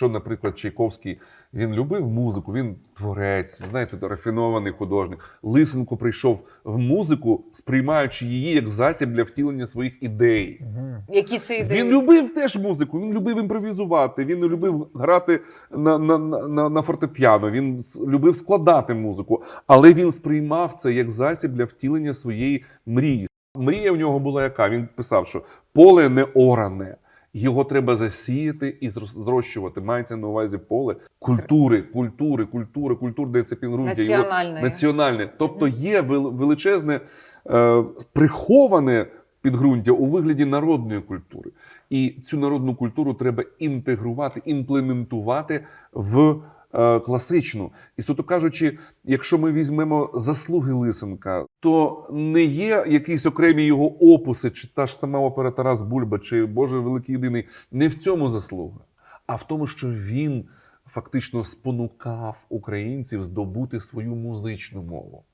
Якщо, наприклад, Чайковський він любив музику, він творець, знаєте, рафінований художник. Лисенко прийшов в музику, сприймаючи її як засіб для втілення своїх ідей. Які це ідеї? Він любив теж музику, він любив імпровізувати, він любив грати на, на, на, на фортепіано, він любив складати музику, але він сприймав це як засіб для втілення своєї мрії. Мрія в нього була яка? Він писав, що поле не оране. Його треба засіяти і зрощувати. Мається на увазі поле культури, культури, культури, культури, де це. Його- національне. Тобто є величезне е, приховане підґрунтя у вигляді народної культури. І цю народну культуру треба інтегрувати, імплементувати в класичну. І суто кажучи, якщо ми візьмемо заслуги Лисенка, то не є якісь окремі його опуси, чи та ж сама опера Тарас Бульба, чи Боже Великий Єдиний. Не в цьому заслуга, а в тому, що він фактично спонукав українців здобути свою музичну мову.